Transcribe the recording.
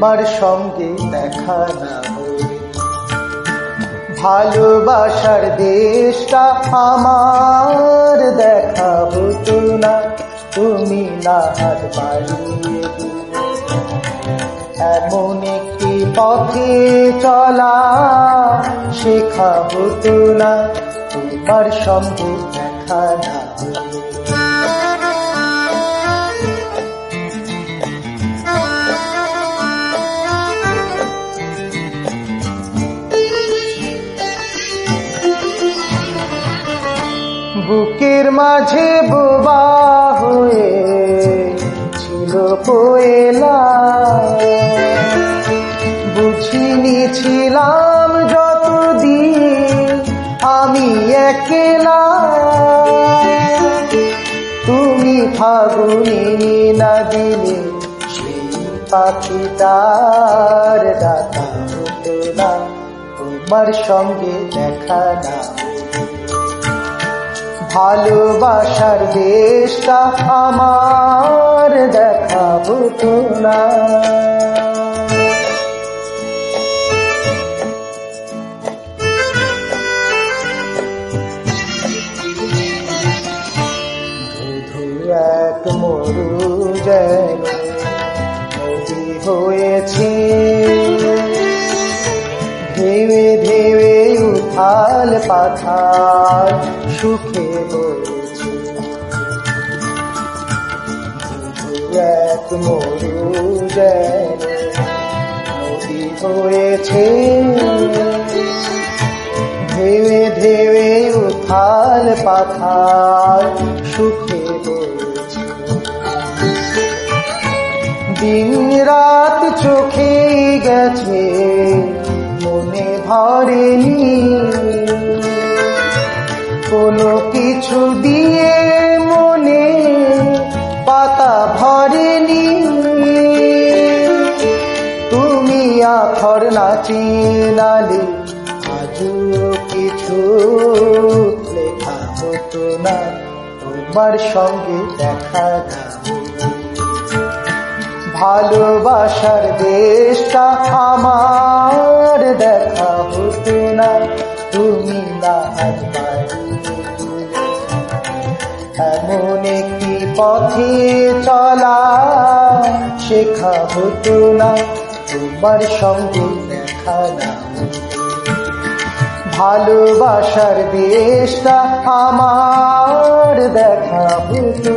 তোমার সঙ্গে দেখা না ভালোবাসার দেশটা আমার দেখা হতো না, তুমি না হাত বাড়িয়ে এমন একটি পথে চলা শেখা হতো না তোমার সঙ্গে দেখা না বুকের মাঝে বোবা হয়ে ছিল কোয়েলা। বুঝিনি ছিলাম যতদিন আমি একলা। তুমি ফাগুনি না দিলে হতো না। তোমার সঙ্গে দেখা না ভালোবাসার দেশটা আমার দেখা হতো না। এক মরু যেন হয়েছে। ধেবে ধেবে উথাল পাথার, সুখে বলছে এক হয়েছে ধেবে ধেবে উথাল পাথার, সুখে বলছে দিন রাত চোখে গেছে, মনে ভরেনি নাচি আজও কিছু লেখা হতো না। তোমার সঙ্গে দেখা না ভালোবাসার দেশটা আমার দেখা হতো না। তুমি না এমন একটি পথে চলা শেখা হতো না। তোমার সঙ্গে দেখা না হতো। ভালোবাসার দেশটা আমার দেখা হতো